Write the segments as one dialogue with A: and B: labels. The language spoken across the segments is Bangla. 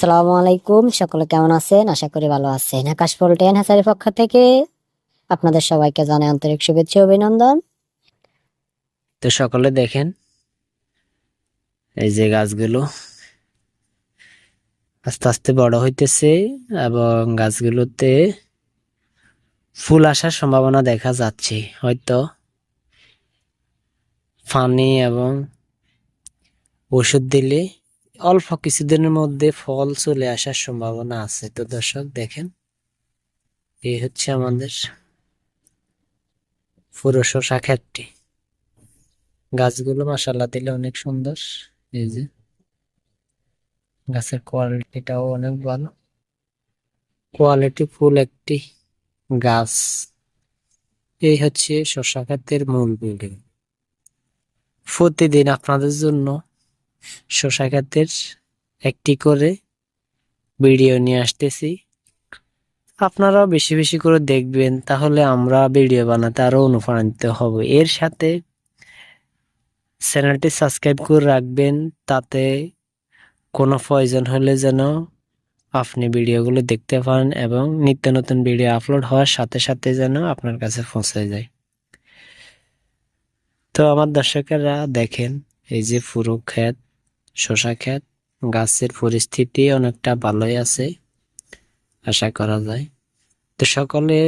A: আসসালামু আলাইকুম। সকলে কেমন আছেন? আশা করি ভালো আছেন। আকাশ পোল্টেন হাসারির পক্ষ থেকে আপনাদের সবাইকে জানাই আন্তরিক শুভেচ্ছা অভিনন্দন।
B: তো সকলে দেখেন, এই যে গাছগুলো আস্তে আস্তে বড় হইতেছে এবং গাছগুলোতে ফুল আসার সম্ভাবনা দেখা যাচ্ছে। হয়তো পানি এবং ওষুধ দিলে অল্প কিছুদিনের মধ্যে ফল চলে আসার সম্ভাবনা আছে। তো দর্শক, দেখেন, এই হচ্ছে আমাদের পুরো শশা ক্ষেতটি গাছগুলো মাসাল্লাহ দিলে অনেক সুন্দর। এই যে, গাছের কোয়ালিটিটাও অনেক ভালো। কোয়ালিটি ফুল একটি গাছ। এই হচ্ছে শশা ক্ষেতের মূল বিল্ডিং। প্রতিদিন আপনাদের জন্য শশা একটি করে ভিডিও নিয়ে আসতেছি। আপনারাও বেশি বেশি করে দেখবেন, তাহলে আমরা ভিডিও বানাতে আরও অনুপ্রাণিত হব। এর সাথে চ্যানেলটি সাবস্ক্রাইব করে রাখবেন, তাতে কোনো প্রয়োজন হলে যেন আপনি ভিডিওগুলো দেখতে পান এবং নিত্য নতুন ভিডিও আপলোড হওয়ার সাথে সাথে যেন আপনার কাছে পৌঁছে যায়। তো আমার দর্শকেরা দেখেন, এই যে পুরো ক্ষেত শশা ক্ষেত, গাছের পরিস্থিতি অনেকটা ভালোই আছে, আশা করা যায়। তো সকলে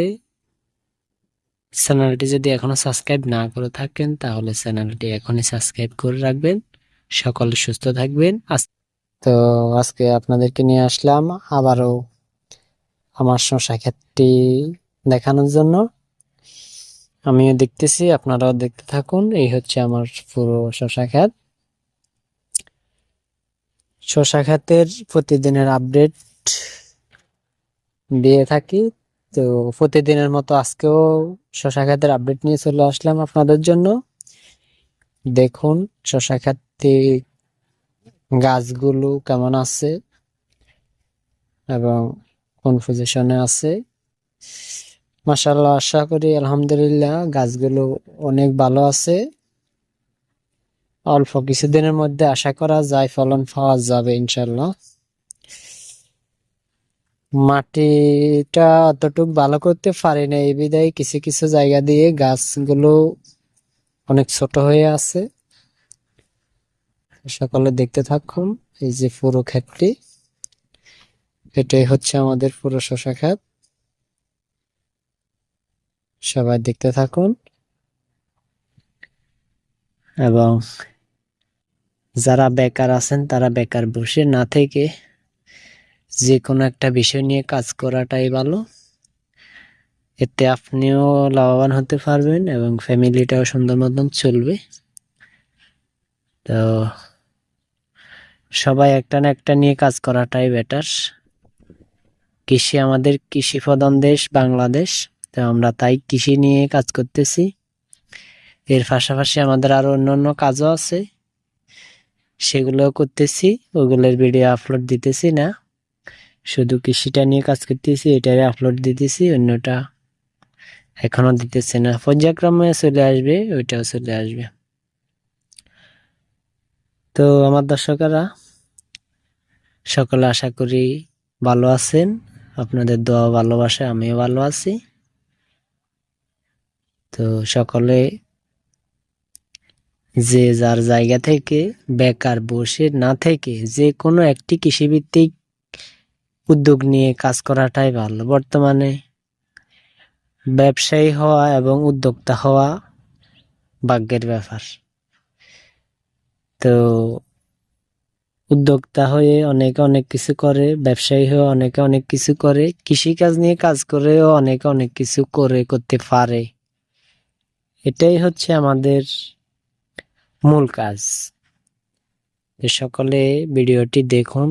B: চ্যানেলটি যদি এখনও সাবস্ক্রাইব না করে থাকেন, তাহলে চ্যানেলটি এখনই সাবস্ক্রাইব করে রাখবেন। সকলে সুস্থ থাকবেন। তো আজকে আপনাদেরকে নিয়ে আসলাম আবারও আমার শশা ক্ষেতটি দেখানোর জন্য। আমিও দেখতেছি, আপনারাও দেখতে থাকুন। এই হচ্ছে আমার পুরো শশা ক্ষেত। শশা ক্ষেতের প্রতিদিনের আপডেট দিয়ে থাকি। তো প্রতিদিনের মতো আজকেও শশা খাতের আপডেট নিয়ে চলে আসলাম আপনাদের জন্য। দেখুন শশা ক্ষেতে গাছগুলো কেমন আছে এবং কোন পজিশনে আছে। মাসাল্লাহ আশা করি আলহামদুলিল্লাহ গাছগুলো অনেক ভালো আছে। অল্প কিছুদিনের মধ্যে আশা করা যায় ফলন পাওয়া যাবে ইনশাল্লাহ মাটিটা অতটুক ভালো করতে পারি না এই বিধায় কিছু কিছু জায়গা দিয়ে গাছগুলো অনেক ছোট হয়ে আছে। সকলে দেখতে থাকুন, এই যে পুরো ক্ষেতটি। এটাই হচ্ছে আমাদের পুরো শশা ক্ষেত। সবাই দেখতে থাকুন। এবং যারা বেকার আছেন, তারা বেকার বসে না থেকে যে কোনো একটা বিষয় নিয়ে কাজ করাটাই ভালো। এতে আপনিও লাভবান হতে পারবেন এবং ফ্যামিলিটাও সুন্দর মতন চলবে। তো সবাই একটা না একটা নিয়ে কাজ করাটাই বেটার কৃষি আমাদের কৃষি প্রধান দেশ বাংলাদেশ, তো আমরা তাই কৃষি নিয়ে কাজ করতেছি। এর পাশাপাশি আমাদের আরও অন্য অন্য কাজও আছে। সেগুলোও করতেছি, ওগুলোর ভিডিও আপলোড দিতেছি না। শুধু কৃষিটা নিয়ে কাজ করতেছি এটারে আপলোড দিতেছি, অন্যটা এখনও দিতেছি না। পর্যায়ক্রমে চলে আসবে, ওইটাও চলে আসবে। তো আমার দর্শকেরা, সকলে আশা করি ভালো আছেন। আপনাদের দোয়া ভালোবাসা আমিও ভালো আছি। তো সকলে যে যার জায়গা থেকে বেকার বসে না থেকে যে কোনো একটি কৃষিভিত্তিক উদ্যোগ নিয়ে কাজ করাটাই ভালো। বর্তমানে ব্যবসায়ী হওয়া এবং উদ্যোক্তা হওয়া ভাগ্যের ব্যাপার। তো উদ্যোক্তা হয়ে অনেকে অনেক কিছু করে, ব্যবসায়ী হয়ে অনেকে অনেক কিছু করে, কৃষিকাজ নিয়ে কাজ করেও অনেকে অনেক কিছু করে, করতে পারে। এটাই হচ্ছে আমাদের মূল কাজ। সকলে ভিডিওটি দেখুন,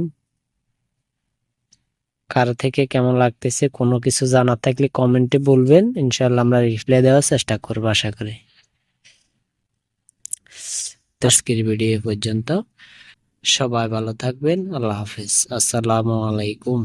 B: কারও থেকে কেমন লাগতেছে, কোনো কিছু জানার থাকলে কমেন্টে বলবেন। ইনশাল্লাহ আমরা রিপ্লাই দেওয়ার চেষ্টা করব, আশা করি। আজকের ভিডিও পর্যন্ত। সবাই ভালো থাকবেন। আল্লাহ হাফিজ। আসসালামু আলাইকুম।